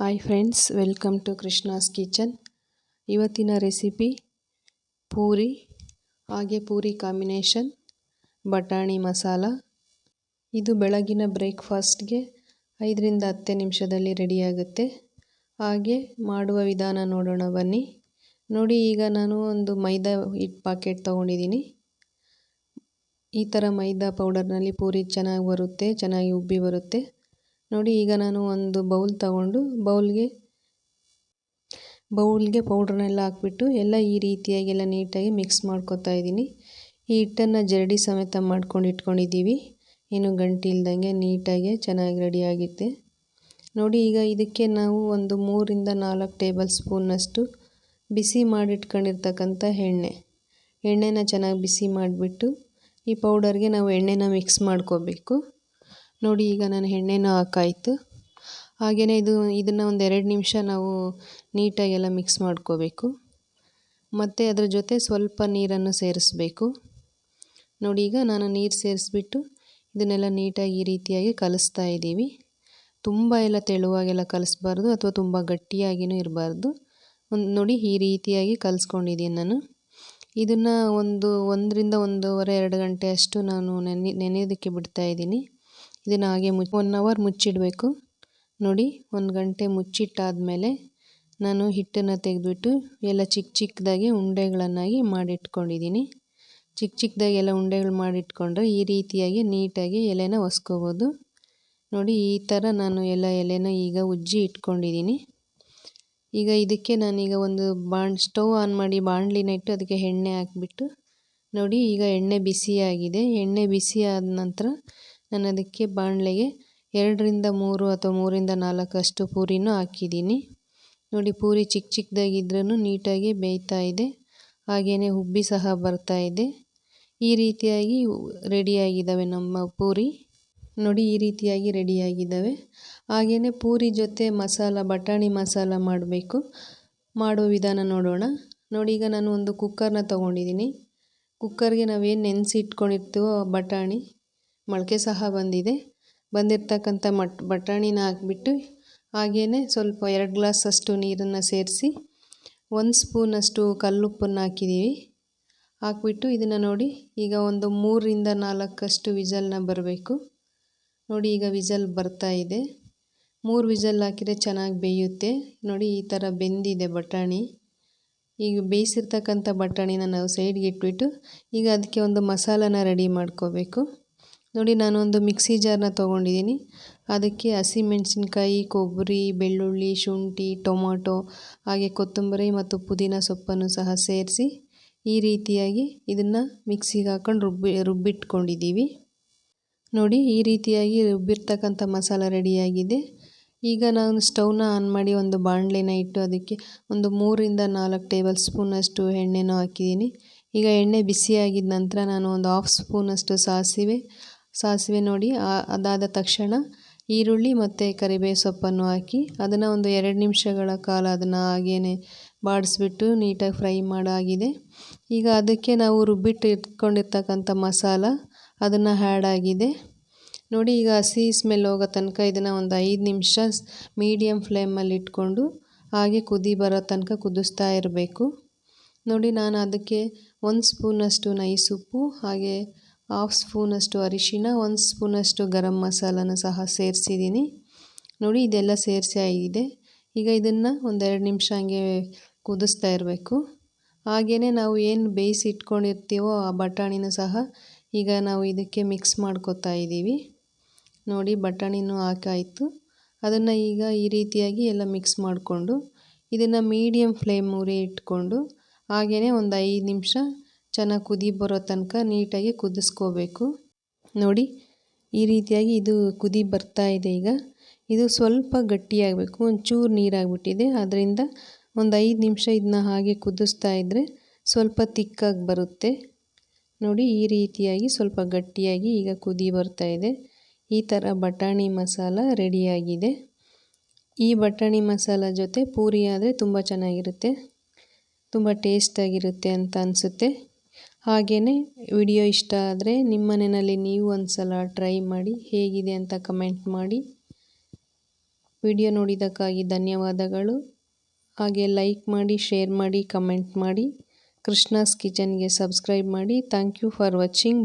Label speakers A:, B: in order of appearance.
A: Hi friends welcome to Krishna's kitchen ಇವತ್ತಿನ recipe puri, ಹಾಗೆ puri combination ಬಟಾಣಿ ಮಸಾಲ. ಇದು ಬೆಳಗಿನ ಬ್ರೇಕ್ಫಾಸ್ಟ್ಗೆ ಐದರಿಂದ ಹತ್ತು ನಿಮಿಷದಲ್ಲಿ ರೆಡಿಯಾಗುತ್ತೆ ಹಾಗೆ ಮಾಡುವ ವಿಧಾನ ನೋಡೋಣ ಬನ್ನಿ. ನೋಡಿ, ಈಗ ನಾನು ಒಂದು ಮೈದಾ ಹಿಟ್ಟು ಪಾಕೆಟ್ ತೊಗೊಂಡಿದ್ದೀನಿ. ಈ ಥರ ಮೈದಾ ಪೌಡರ್ನಲ್ಲಿ ಪೂರಿ ಚೆನ್ನಾಗಿ ಬರುತ್ತೆ, ಚೆನ್ನಾಗಿ ಉಬ್ಬಿ ಬರುತ್ತೆ. ನೋಡಿ ಈಗ ನಾನು ಒಂದು ಬೌಲ್ ತಗೊಂಡು ಬೌಲ್ಗೆ ಬೌಲ್ಗೆ ಪೌಡ್ರನ್ನೆಲ್ಲ ಹಾಕ್ಬಿಟ್ಟು ಎಲ್ಲ ಈ ರೀತಿಯಾಗಿ ಎಲ್ಲ ನೀಟಾಗಿ ಮಿಕ್ಸ್ ಮಾಡ್ಕೊತಾ ಇದ್ದೀನಿ. ಈ ಹಿಟ್ಟನ್ನು ಜರಡಿ ಸಮೇತ ಮಾಡ್ಕೊಂಡು ಇಟ್ಕೊಂಡಿದ್ದೀವಿ. ಏನು ಗಂಟಿ ಇಲ್ದಂಗೆ ನೀಟಾಗಿ ಚೆನ್ನಾಗಿ ರೆಡಿಯಾಗುತ್ತೆ ನೋಡಿ ಈಗ ಇದಕ್ಕೆ ನಾವು ಒಂದು ಮೂರಿಂದ ನಾಲ್ಕು ಟೇಬಲ್ ಸ್ಪೂನಷ್ಟು ಬಿಸಿ ಮಾಡಿಟ್ಕೊಂಡಿರ್ತಕ್ಕಂಥ ಎಣ್ಣೆ. ಎಣ್ಣೆನ ಚೆನ್ನಾಗಿ ಬಿಸಿ ಮಾಡಿಬಿಟ್ಟು ಈ ಪೌಡರ್ಗೆ ನಾವು ಎಣ್ಣೆನ ಮಿಕ್ಸ್ ಮಾಡ್ಕೋಬೇಕು. ನೋಡಿ ಈಗ ನಾನು ಎಣ್ಣೆನೂ ಹಾಕಾಯಿತು. ಹಾಗೆಯೇ ಇದು, ಇದನ್ನು ಒಂದು ಎರಡು ನಿಮಿಷ ನಾವು ನೀಟಾಗಿ ಎಲ್ಲ ಮಿಕ್ಸ್ ಮಾಡ್ಕೋಬೇಕು. ಮತ್ತು ಅದರ ಜೊತೆ ಸ್ವಲ್ಪ ನೀರನ್ನು ಸೇರಿಸ್ಬೇಕು. ನೋಡಿ ಈಗ ನಾನು ನೀರು ಸೇರಿಸ್ಬಿಟ್ಟು ಇದನ್ನೆಲ್ಲ ನೀಟಾಗಿ ಈ ರೀತಿಯಾಗಿ ಕಲಿಸ್ತಾ ಇದ್ದೀವಿ. ತುಂಬ ಎಲ್ಲ ತೆಳುವಾಗೆಲ್ಲ ಕಲಿಸ್ಬಾರ್ದು ಅಥವಾ ತುಂಬ ಗಟ್ಟಿಯಾಗಿಯೂ ಇರಬಾರ್ದು. ಒಂದು ನೋಡಿ ಈ ರೀತಿಯಾಗಿ ಕಲಿಸ್ಕೊಂಡಿದ್ದೀನಿ ನಾನು. ಇದನ್ನು ಒಂದು ಒಂದರಿಂದ ಒಂದೂವರೆ, ಎರಡು ಗಂಟೆ ಅಷ್ಟು ನಾನು ನೆನೆ, ನೆನೆಯೋದಕ್ಕೆ ಬಿಡ್ತಾಯಿದ್ದೀನಿ ಇದನ್ನು ಹಾಗೆ ಮುಚ್ಚಿ ಒನ್ ಅವರ್ ಮುಚ್ಚಿಡಬೇಕು. ನೋಡಿ, ಒಂದು ಗಂಟೆ ಮುಚ್ಚಿಟ್ಟಾದಮೇಲೆ ನಾನು ಹಿಟ್ಟನ್ನು ತೆಗೆದ್ಬಿಟ್ಟು ಎಲ್ಲ ಚಿಕ್ಕ ಚಿಕ್ಕದಾಗಿ ಉಂಡೆಗಳನ್ನಾಗಿ ಮಾಡಿಟ್ಕೊಂಡಿದ್ದೀನಿ. ಚಿಕ್ಕ ಚಿಕ್ಕದಾಗಿ ಎಲ್ಲ ಉಂಡೆಗಳು ಮಾಡಿಟ್ಕೊಂಡ್ರೆ ಈ ರೀತಿಯಾಗಿ ನೀಟಾಗಿ ಎಲೆನ ಒಸ್ಕೋಬೋದು. ನೋಡಿ, ಈ ಥರ ನಾನು ಎಲ್ಲ ಎಲೆನ ಈಗ ಉಜ್ಜಿ ಇಟ್ಕೊಂಡಿದ್ದೀನಿ. ಈಗ ಇದಕ್ಕೆ ನಾನೀಗ ಒಂದು ಬಾಣ್, ಸ್ಟವ್ ಆನ್ ಮಾಡಿ ಬಾಣಲಿನ ಇಟ್ಟು ಅದಕ್ಕೆ ಎಣ್ಣೆ ಹಾಕಿಬಿಟ್ಟು ನೋಡಿ, ಈಗ ಎಣ್ಣೆ ಬಿಸಿಯಾಗಿದೆ ಎಣ್ಣೆ ಬಿಸಿ ಆದ ನಂತರ ನಾನು ಅದಕ್ಕೆ ಬಾಣಲೆಗೆ ಎರಡರಿಂದ ಮೂರು ಅಥವಾ ಮೂರಿಂದ ನಾಲ್ಕಷ್ಟು ಪೂರಿನೂ ಹಾಕಿದ್ದೀನಿ. ನೋಡಿ, ಪೂರಿ ಚಿಕ್ಕ ಚಿಕ್ಕದಾಗಿದ್ರೂ ನೀಟಾಗಿ ಬೇಯ್ತಾ ಇದೆ. ಹಾಗೆಯೇ ಉಬ್ಬಿ ಸಹ ಬರ್ತಾ ಇದೆ. ಈ ರೀತಿಯಾಗಿ ರೆಡಿಯಾಗಿದ್ದಾವೆ ನಮ್ಮ ಪೂರಿ. ನೋಡಿ, ಈ ರೀತಿಯಾಗಿ ರೆಡಿಯಾಗಿದ್ದಾವೆ. ಹಾಗೆಯೇ ಪೂರಿ ಜೊತೆ ಮಸಾಲ, ಬಟಾಣಿ ಮಸಾಲ ಮಾಡಬೇಕು. ಮಾಡೋ ವಿಧಾನ ನೋಡೋಣ. ನೋಡಿ, ಈಗ ನಾನು ಒಂದು ಕುಕ್ಕರ್ನ ತೊಗೊಂಡಿದ್ದೀನಿ. ಕುಕ್ಕರ್ಗೆ ನಾವೇನು ನೆನೆಸಿ ಇಟ್ಕೊಂಡಿರ್ತೀವೋ ಬಟಾಣಿ. ಮೊಳಕೆ ಸಹ ಬಂದಿದೆ. ಬಂದಿರ್ತಕ್ಕಂಥ ಮಟ್, ಬಟಾಣಿನ ಹಾಕ್ಬಿಟ್ಟು ಹಾಗೆಯೇ ಸ್ವಲ್ಪ ಎರಡು ಗ್ಲಾಸಷ್ಟು ನೀರನ್ನು ಸೇರಿಸಿ ಒಂದು ಸ್ಪೂನಷ್ಟು ಕಲ್ಲುಪ್ಪನ್ನು ಹಾಕಿದ್ದೀವಿ. ಹಾಕ್ಬಿಟ್ಟು ಇದನ್ನು ನೋಡಿ ಈಗ ಒಂದು ಮೂರರಿಂದ ನಾಲ್ಕಷ್ಟು ವಿಜಲ್ನ ಬರಬೇಕು. ನೋಡಿ ಈಗ ವಿಜಲ್ ಬರ್ತಾ ಇದೆ. ಮೂರು ವಿಜಲ್ ಹಾಕಿದರೆ ಚೆನ್ನಾಗಿ ಬೇಯುತ್ತೆ. ನೋಡಿ ಈ ಥರ ಬೆಂದಿದೆ ಬಟಾಣಿ. ಈಗ ಬೇಯಿಸಿರ್ತಕ್ಕಂಥ ಬಟಾಣಿನ ನಾವು ಸೈಡ್ಗೆ ಇಟ್ಬಿಟ್ಟು ಈಗ ಅದಕ್ಕೆ ಒಂದು ಮಸಾಲನ ರೆಡಿ ಮಾಡ್ಕೋಬೇಕು. ನೋಡಿ ನಾನು ಒಂದು ಮಿಕ್ಸಿ ಜಾರ್ನ ತೊಗೊಂಡಿದ್ದೀನಿ. ಅದಕ್ಕೆ ಹಸಿಮೆಣಸಿನ್ಕಾಯಿ ಕೊಬ್ಬರಿ, ಬೆಳ್ಳುಳ್ಳಿ, ಶುಂಠಿ, ಟೊಮೊಟೊ, ಹಾಗೆ ಕೊತ್ತಂಬರಿ ಮತ್ತು ಪುದೀನ ಸೊಪ್ಪನ್ನು ಸಹ ಸೇರಿಸಿ ಈ ರೀತಿಯಾಗಿ ಇದನ್ನು ಮಿಕ್ಸಿಗೆ ಹಾಕೊಂಡು ರುಬ್ಬಿ, ರುಬ್ಬಿಟ್ಕೊಂಡಿದ್ದೀವಿ. ನೋಡಿ, ಈ ರೀತಿಯಾಗಿ ರುಬ್ಬಿರ್ತಕ್ಕಂಥ ಮಸಾಲ ರೆಡಿಯಾಗಿದೆ. ಈಗ ನಾನು ಸ್ಟೌವ್ನ ಆನ್ ಮಾಡಿ ಒಂದು ಬಾಣಲೆನ ಇಟ್ಟು ಅದಕ್ಕೆ ಒಂದು ಮೂರಿಂದ ನಾಲ್ಕು ಟೇಬಲ್ ಸ್ಪೂನಷ್ಟು ಎಣ್ಣೆನೂ ಹಾಕಿದ್ದೀನಿ. ಈಗ ಎಣ್ಣೆ ಬಿಸಿಯಾಗಿದ್ದ ನಂತರ ನಾನು ಒಂದು ಹಾಫ್ ಸ್ಪೂನಷ್ಟು ಸಾಸಿವೆ ಸಾಸಿವೆ ನೋಡಿ ಅದಾದ ತಕ್ಷಣ ಈರುಳ್ಳಿ ಮತ್ತು ಕರಿಬೇವು ಸೊಪ್ಪನ್ನು ಹಾಕಿ, ಅದನ್ನು ಒಂದು ಎರಡು ನಿಮಿಷಗಳ ಕಾಲ ಅದನ್ನು ಹಾಗೇ ಬಾಡಿಸ್ಬಿಟ್ಟು ನೀಟಾಗಿ ಫ್ರೈ ಮಾಡಾಗಿದೆ. ಈಗ ಅದಕ್ಕೆ ನಾವು ರುಬ್ಬಿಟ್ಟು ಇಟ್ಕೊಂಡಿರ್ತಕ್ಕಂಥ ಮಸಾಲ ಅದನ್ನು ಆ್ಯಡ್ ಆಗಿದೆ. ನೋಡಿ, ಈಗ ಹಸಿ ಸ್ಮೆಲ್ ಹೋಗೋ ತನಕ ಇದನ್ನು ಒಂದು ಐದು ನಿಮಿಷ ಮೀಡಿಯಮ್ ಫ್ಲೇಮಲ್ಲಿ ಇಟ್ಕೊಂಡು ಹಾಗೆ ಕುದಿ ಬರೋ ತನಕ ಕುದಿಸ್ತಾ ಇರಬೇಕು. ನೋಡಿ, ನಾನು ಅದಕ್ಕೆ ಒಂದು ಸ್ಪೂನಷ್ಟು ನೈಸುಪ್ಪು ಹಾಗೆ ಹಾಫ್ ಸ್ಪೂನಷ್ಟು ಅರಿಶಿನ, ಒಂದು ಸ್ಪೂನಷ್ಟು ಗರಂ ಮಸಾಲನ ಸಹ ಸೇರಿಸಿದ್ದೀನಿ. ನೋಡಿ, ಇದೆಲ್ಲ ಸೇರಿಸಿ ಆಗಿದೆ. ಈಗ ಇದನ್ನು ಒಂದೆರಡು ನಿಮಿಷ ಹಂಗೆ ಕುದಿಸ್ತಾ ಇರಬೇಕು. ಹಾಗೆಯೇ ನಾವು ಏನು ಬೇಯಿಸಿ ಇಟ್ಕೊಂಡಿರ್ತೀವೋ ಆ ಬಟಾಣಿನ ಸಹ ಈಗ ನಾವು ಇದಕ್ಕೆ ಮಿಕ್ಸ್ ಮಾಡ್ಕೊತಾ ಇದ್ದೀವಿ. ನೋಡಿ, ಬಟಾಣಿನೂ ಹಾಕಾಯಿತು. ಅದನ್ನು ಈಗ ಈ ರೀತಿಯಾಗಿ ಎಲ್ಲ ಮಿಕ್ಸ್ ಮಾಡಿಕೊಂಡು ಇದನ್ನು ಮೀಡಿಯಮ್ ಫ್ಲೇಮ್ ಉರಿ ಇಟ್ಕೊಂಡು ಹಾಗೆಯೇ ಒಂದು ಐದು ನಿಮಿಷ ಚೆನ್ನಾಗಿ ಕುದಿ ಬರೋ ತನಕ ನೀಟಾಗಿ ಕುದಿಸ್ಕೋಬೇಕು. ನೋಡಿ, ಈ ರೀತಿಯಾಗಿ ಇದು ಕುದಿ ಬರ್ತಾ ಇದೆ ಈಗ. ಇದು ಸ್ವಲ್ಪ ಗಟ್ಟಿಯಾಗಬೇಕು ಒಂಚೂರು ನೀರಾಗ್ಬಿಟ್ಟಿದೆ. ಅದರಿಂದ ಒಂದು ಐದು ನಿಮಿಷ ಇದನ್ನ ಹಾಗೆ ಕುದಿಸ್ತಾ ಇದ್ದರೆ ಸ್ವಲ್ಪ ತಿಕ್ಕಾಗಿ ಬರುತ್ತೆ. ನೋಡಿ, ಈ ರೀತಿಯಾಗಿ ಸ್ವಲ್ಪ ಗಟ್ಟಿಯಾಗಿ ಈಗ ಕುದಿ ಬರ್ತಾ ಇದೆ. ಈ ಥರ ಬಟಾಣಿ ಮಸಾಲ ರೆಡಿಯಾಗಿದೆ. ಈ ಬಟಾಣಿ ಮಸಾಲ ಜೊತೆ ಪೂರಿ ಆದರೆ ತುಂಬ ಚೆನ್ನಾಗಿರುತ್ತೆ. ತುಂಬ ಟೇಸ್ಟಾಗಿರುತ್ತೆ ಅಂತ ಅನಿಸುತ್ತೆ. ಹಾಗೆಯೇ ವಿಡಿಯೋ ಇಷ್ಟ ಆದರೆ ನಿಮ್ಮ ಮನೆಯಲ್ಲಿ ನೀವು ಒಂದು ಸಲ ಟ್ರೈ ಮಾಡಿ ಹೇಗಿದೆ ಅಂತ ಕಮೆಂಟ್ ಮಾಡಿ. ವಿಡಿಯೋ ನೋಡಿದ್ದಕ್ಕಾಗಿ ಧನ್ಯವಾದಗಳು. ಹಾಗೆ ಲೈಕ್ ಮಾಡಿ, ಶೇರ್ ಮಾಡಿ, ಕಮೆಂಟ್ ಮಾಡಿ. ಕೃಷ್ಣಾಸ್ ಕಿಚನ್ಗೆ ಸಬ್ಸ್ಕ್ರೈಬ್ ಮಾಡಿ. Thank you for watching.